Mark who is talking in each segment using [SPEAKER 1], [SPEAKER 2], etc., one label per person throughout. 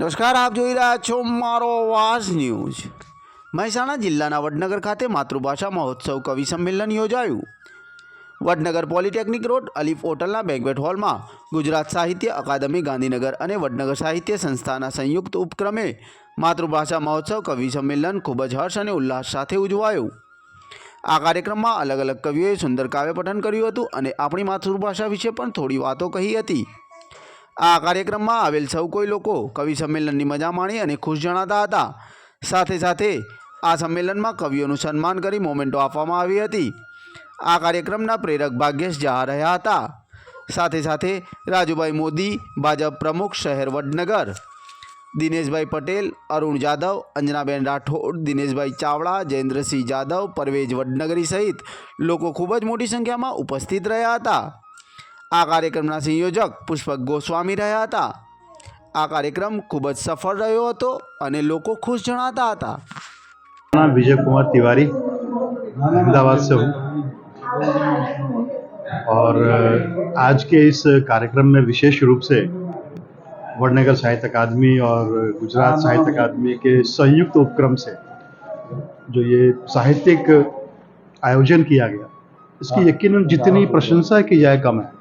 [SPEAKER 1] નમસ્કાર આપ જોઈ રહ્યા છો મારો વાસ ન્યૂઝ મહેસાણા જિલ્લાના વડનગર ખાતે માતૃભાષા મહોત્સવ કવિ સંમેલન યોજાયું વડનગર પોલિટેકનિક રોડ અલીફ હોટલના બેન્ક્વેટ હોલમાં ગુજરાત સાહિત્ય અકાદમી ગાંધીનગર અને વડનગર સાહિત્ય સંસ્થાના સંયુક્ત ઉપક્રમે માતૃભાષા મહોત્સવ કવિ સંમેલન ખૂબ જ હર્ષ અને ઉલ્લાસ સાથે ઉજવાયું આ કાર્યક્રમમાં અલગ અલગ કવિઓએ સુંદર કાવ્ય પઠન કર્યું હતું અને આપણી માતૃભાષા વિશે પણ થોડી વાતો કહી હતી આ કાર્યક્રમમાં આવેલ સૌ કોઈ લોકો કવિ સંમેલનની મજા માણી અને ખુશ જણાતા હતા સાથે સાથે આ સંમેલનમાં કવિઓનું સન્માન કરી મોમેન્ટો આપવામાં આવી હતી આ કાર્યક્રમના પ્રેરક ભાગ્યેશ જહા રહ્યા હતા સાથે સાથે રાજુભાઈ મોદી ભાજપ પ્રમુખ શહેર વડનગર દિનેશભાઈ પટેલ અરુણ જાદવ અંજનાબેન રાઠોડ દિનેશભાઈ ચાવડા જયેન્દ્રસિંહ જાદવ પરવેજ વડનગરી સહિત લોકો ખૂબ જ મોટી સંખ્યામાં ઉપસ્થિત રહ્યા હતા आ कार्यक्रम संयोजक पुष्पक गोस्वामी रहा था आ कार्यक्रम खूब सफल रो રહ્યો खुश અને લોકો
[SPEAKER 2] विजय कुमार तिवारी अहमदाबाद से हूँ और आज के इस कार्यक्रम में विशेष रूप से वर्णगर साहित्य अकादमी और गुजरात साहित्य अकादमी के संयुक्त उपक्रम से जो ये साहित्यिक आयोजन किया गया इसकी यकीन जितनी प्रशंसा की जाए कम है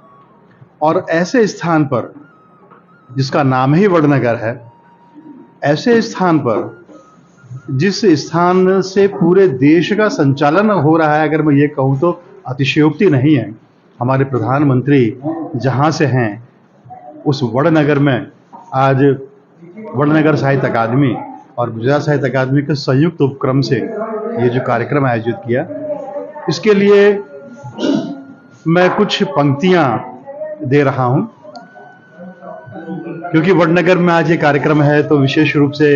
[SPEAKER 2] और ऐसे स्थान पर जिसका नाम ही वडनगर है ऐसे स्थान पर जिस स्थान से पूरे देश का संचालन हो रहा है अगर मैं ये कहूँ तो अतिशयोक्ति नहीं है हमारे प्रधानमंत्री जहाँ से हैं उस वड़नगर में आज वड़नगर साहित्य अकादमी और गुजरात साहित्य अकादमी के संयुक्त उपक्रम से ये जो कार्यक्रम आयोजित किया इसके लिए मैं कुछ पंक्तियाँ दे रहा हूं क्योंकि वडनगर में आज ये कार्यक्रम है तो विशेष रूप से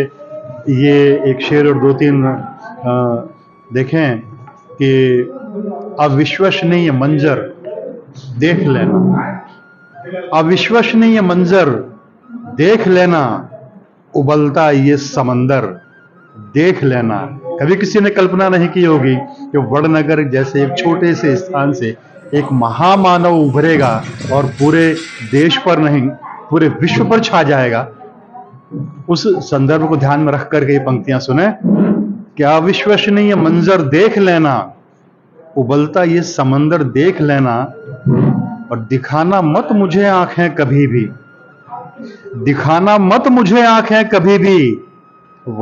[SPEAKER 2] ये एक शेर और दो तीन देखें कि अविश्वसनीय मंजर देख लेना अविश्वसनीय मंजर देख लेना उबलता ये समंदर देख लेना कभी किसी ने कल्पना नहीं की होगी कि वड़नगर जैसे एक छोटे से स्थान से एक महामानव उभरेगा और पूरे देश पर नहीं पूरे विश्व पर छा जाएगा उस संदर्भ को ध्यान में रख करके ये पंक्तियां सुने क्या विश्वसनीय मंजर देख लेना उबलता ये समंदर देख लेना और दिखाना मत मुझे आंखें कभी भी दिखाना मत मुझे आंखें कभी भी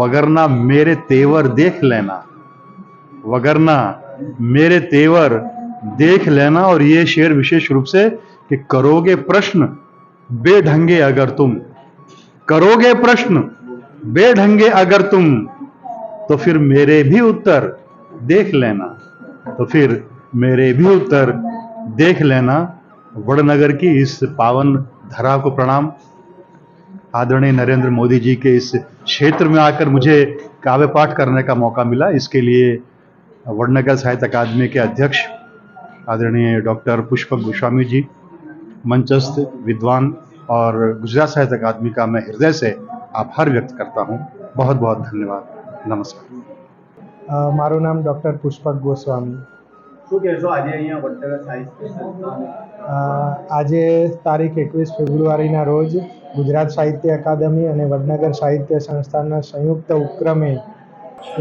[SPEAKER 2] वगरना मेरे तेवर देख लेना वगरना मेरे तेवर देख लेना और ये शेर विशेष रूप से कि करोगे प्रश्न बेढंगे अगर तुम करोगे प्रश्न बेढंगे अगर तुम तो फिर मेरे भी उत्तर देख लेना तो फिर मेरे भी उत्तर देख लेना वड़नगर की इस पावन धरा को प्रणाम आदरणीय नरेंद्र मोदी जी के इस क्षेत्र में आकर मुझे काव्य पाठ करने का मौका मिला इसके लिए वड़नगर साहित्य अकादमी के अध्यक्ष આદરણીય ડોક્ટર પુષ્પક ગોસ્વામીજી મંચસ્થ વિદ્વાન ઓર ગુજરાત સાહિત્ય એકેડમી કા મે હૃદય સે આપ અભાર વ્યક્ત કરતા હું બહોત બહોત ધન્યવાદ
[SPEAKER 3] નમસ્કાર મારો નામ ડોક્ટર પુષ્પક ગોસ્વામી
[SPEAKER 4] હું કે જો આજે અહીં વડનગર સાહિત્ય
[SPEAKER 3] સન્માન આજે તારીખ 21 ફેબ્રુઆરી ના રોજ ગુજરાત સાહિત્ય એકેડમી અને વડનગર સાહિત્ય સંસ્થાન ના સંયુક્ત ઉપક્રમે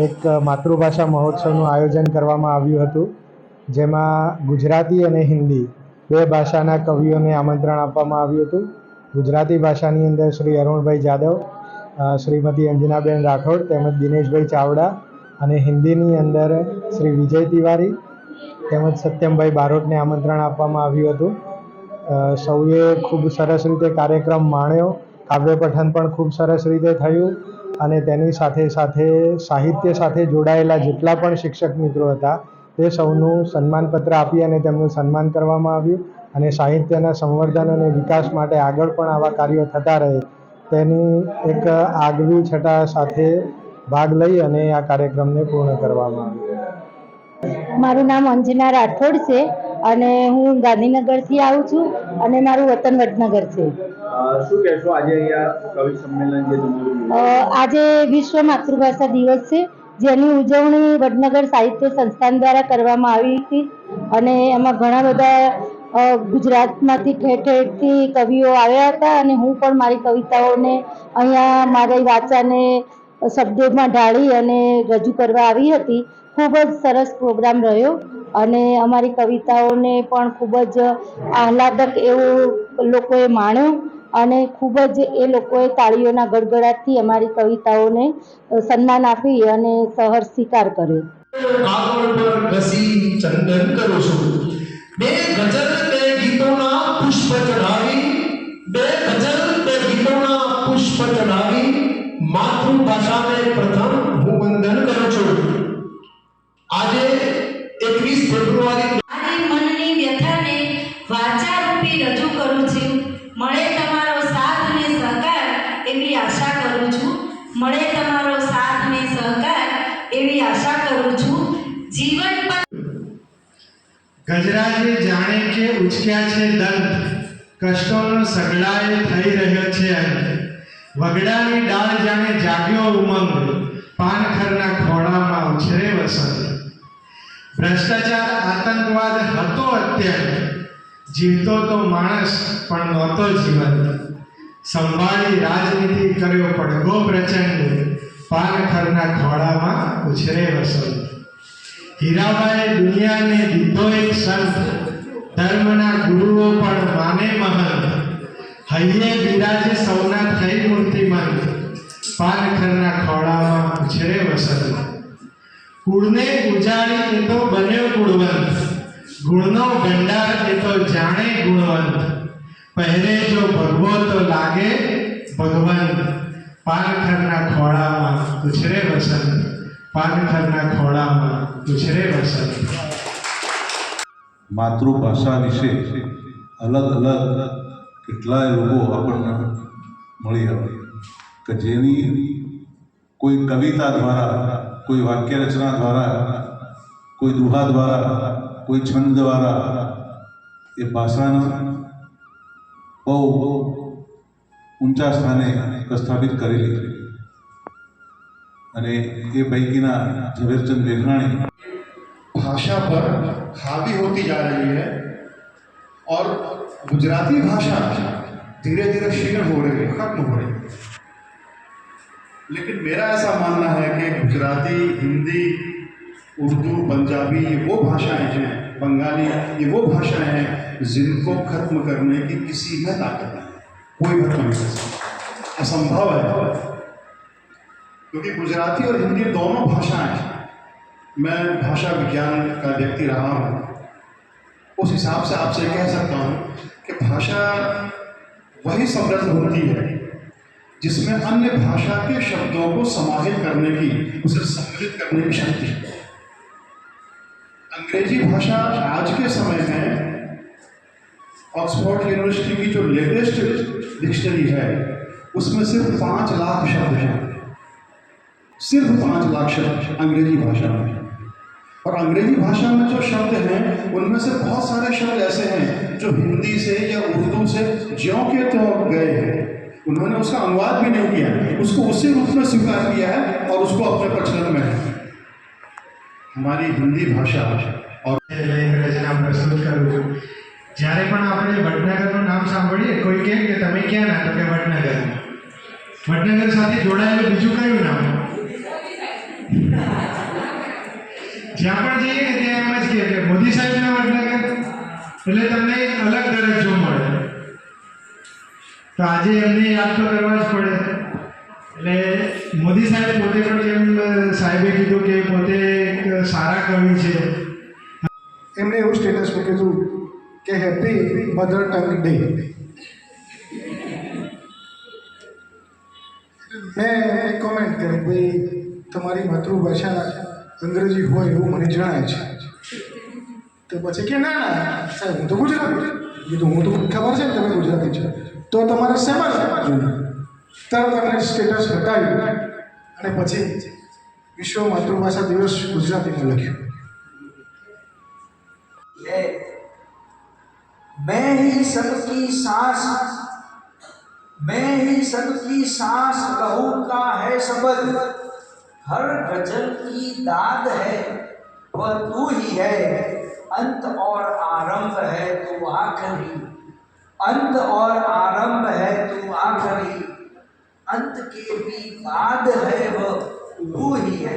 [SPEAKER 3] એક માતૃભાષા મહોત્સવ નું આયોજન કરવા માં આવ્યું હતું જેમાં ગુજરાતી અને હિન્દી બે ભાષાના કવિઓને આમંત્રણ આપવામાં આવ્યું હતું ગુજરાતી ભાષાની અંદર શ્રી અરુણભાઈ જાદવ શ્રીમતી અંજનાબેન રાઠોડ તેમજ દિનેશભાઈ ચાવડા અને હિન્દીની અંદર શ્રી વિજય તિવારી તેમજ સત્યમભાઈ બારોટને આમંત્રણ આપવામાં આવ્યું હતું સૌએ ખૂબ સરસ રીતે કાર્યક્રમ માણ્યો કાવ્ય પઠન પણ ખૂબ સરસ રીતે થયું અને તેની સાથે સાથે સાહિત્ય સાથે જોડાયેલા જેટલા પણ શિક્ષક મિત્રો હતા તે સૌનું સન્માનપત્ર આપી અને તેમનું સન્માન કરવામાં આવ્યું અને સાહિત્યના સંવર્ધન અને વિકાસ માટે આગળ પણ આવા કાર્યો થતા રહે તેની એક આગવી છટા સાથે ભાગ લઈ અને આ કાર્યક્રમને પૂર્ણ કરવામાં આવ્યો
[SPEAKER 5] મારું નામ અંજના રાઠોડ છે અને હું ગાંધીનગરથી આવું છું અને મારું વતન વડનગર છે
[SPEAKER 4] આજે
[SPEAKER 5] વિશ્વ માતૃભાષા દિવસ છે જેની ઉજવણી વડનગર સાહિત્ય સંસ્થાન દ્વારા કરવામાં આવી હતી અને એમાં ઘણા બધા ગુજરાતમાંથી ઠેર ઠેરથી કવિઓ આવ્યા હતા અને હું પણ મારી કવિતાઓને અહીંયા મારી વાચાને શબ્દોમાં ઢાળી અને રજૂ કરવા આવી હતી ખૂબ જ સરસ પ્રોગ્રામ રહ્યો અને અમારી કવિતાઓને પણ ખૂબ જ આહલાદક એવું લોકોએ માણ્યું અને ખૂબ જ એ લોકોએ તાળીઓના ગડગડાટથી અમારી કવિતાઓને સન્માન આપી અને સહર સ્વીકાર કર્યો
[SPEAKER 6] કાગળ પર ઘસી ચંદન કરું છું બે ગઝલ બે ગીતોના પુષ્પ ચઢાવી બે ગઝલ બે ગીતોના પુષ્પ ચઢાવી માતૃભાષાને પ્રથમ હું વંદન કરું છું આજે 21 ફેબ્રુઆરી
[SPEAKER 7] મારી મનની વ્યથાને વાચા રૂપી રજૂ કરું છું મળે તમારો સાથ ને સહકાર એવી આશા કરું છું મળે તમારો સાથ ને સહકાર એવી આશા કરું છું જીવન
[SPEAKER 3] ગજરાજે જાણે કે ઉચક્યા છે દંત કષ્ટોનો સગડાએ થઈ રહ્યો છે વગડાની ડાળ જાણે જાગ્યો ઉમંગ પાનખરના ખોળામાં ઉછરે વસંત ભ્રષ્ટાચાર આતંકવાદ હતો અત્યારે જીવતો તો માણસ પણ નહોતો જીવન સંભાળી રાજનીતિ કર્યો પડઘો પ્રચંડ પાનખરના ધોળામાં ઉછરે વસંત હીરાબાએ દુનિયાને દીધો એક સંત ધર્મના ગુરુઓ પણ માને મહંત હૈયે બિરાજે સૌના થઈ મૂર્તિમંત પાનખરના ખોળામાં ઉછરે વસંત કુળને ઉજાડી તો બન્યો કુળવ ભંડાર એ તો જાણે ગુણવંત પહેરે જો ભગવો તો લાગે ભગવાન પાનખરના ખોળામાં ઉછરે વસંત પાનખરના ખોળામાં ઉછરે વસંત
[SPEAKER 8] માતૃભાષા વિશે અલગ અલગ કેટલાય લોકો આપણને મળી આવે કે જેની કોઈ કવિતા દ્વારા કોઈ વાક્ય રચના દ્વારા કોઈ દુહા દ્વારા छंद द्वारा ये भाषा ભાષાને बहु ऊंचा स्थाने प्रस्थापित કરેલી અને એ પૈકીના ઝવેરચંદ મેઘાણી
[SPEAKER 2] भाषा पर हावी होती जा रही है और गुजराती भाषा धीरे धीरे क्षीण हो रही है खत्म हो रही है लेकिन मेरा ऐसा मानना है कि गुजराती हिंदी उर्दू पंजाबी ये वो भाषाएं हैं बंगाली ये वो भाषाएं हैं जिनको खत्म करने की किसी में ताकत नहीं कोई खत्म नहीं कर सकता असंभव है क्योंकि तो गुजराती और हिंदी दोनों भाषाएं मैं भाषा विज्ञान का व्यक्ति रहा हूँ उस हिसाब से आपसे कह सकता हूँ कि भाषा वही समृद्ध होती है जिसमें अन्य भाषा के शब्दों को समाहित करने की उसे सम्मिलित करने की शक्ति है अंग्रेजी भाषा आज के समय में ऑक्सफोर्ड यूनिवर्सिटी की जो लेटेस्ट डिक्शनरी है उसमें सिर्फ पाँच लाख शब्द हैं सिर्फ पाँच लाख शब्द अंग्रेजी भाषा में और अंग्रेजी भाषा में जो शब्द हैं उनमें से बहुत सारे शब्द ऐसे हैं जो हिंदी से या उर्दू से ज्यों के तो गए हैं उन्होंने उसका अनुवाद भी नहीं किया उसको उसी रूप में स्वीकार किया है और उसको अपने प्रचलन में है હમારી હિન્દી ભાષા
[SPEAKER 3] ઓર રચના પ્રસ્તુત કરું છું જ્યારે પણ આપણે વડનગરનું નામ સાંભળીએ કોઈ કહે કે તમે ક્યાં ના તો કે વડનગર વડનગર સાથે જોડાયેલું બીજું કયું નામ જ્યાં પણ જઈએ કે ત્યાં એમ જ કહે કે મોદી સાહેબના વડનગર એટલે તમને એક અલગ દરજ્જો મળે તો આજે એમને યાદ તો કરવા જ પડે એટલે મોદી સાહેબ પોતે પણ એમ સાહેબે કીધું કે પોતે ખરેખર સારા કવિ છે
[SPEAKER 9] એમણે એવું સ્ટેટસ મૂક્યું હતું કે હેપી મધર ટંગ ડે મેં કોમેન્ટ કરી ભાઈ તમારી માતૃભાષા અંગ્રેજી હોય એવું મને જણાય છે તો પછી કે ના ના સાહેબ હું તો ગુજરાતી કીધું હું તો ખબર છે ને તમે ગુજરાતી છો તો તમારે શેમાં તરત એમણે સ્ટેટસ હટાવ્યું અને પછી विश्व मातृभाषा दिवस गुजराती में લખ્યું
[SPEAKER 10] मैं ही सबकी सांस मैं ही सबकी सांस लहू का है सबल हर गजल की दाद है वह तू ही है अंत और आरंभ है तू आखरी अंत और आरंभ है तू आखरी अंत के भी बाद है वह Uria.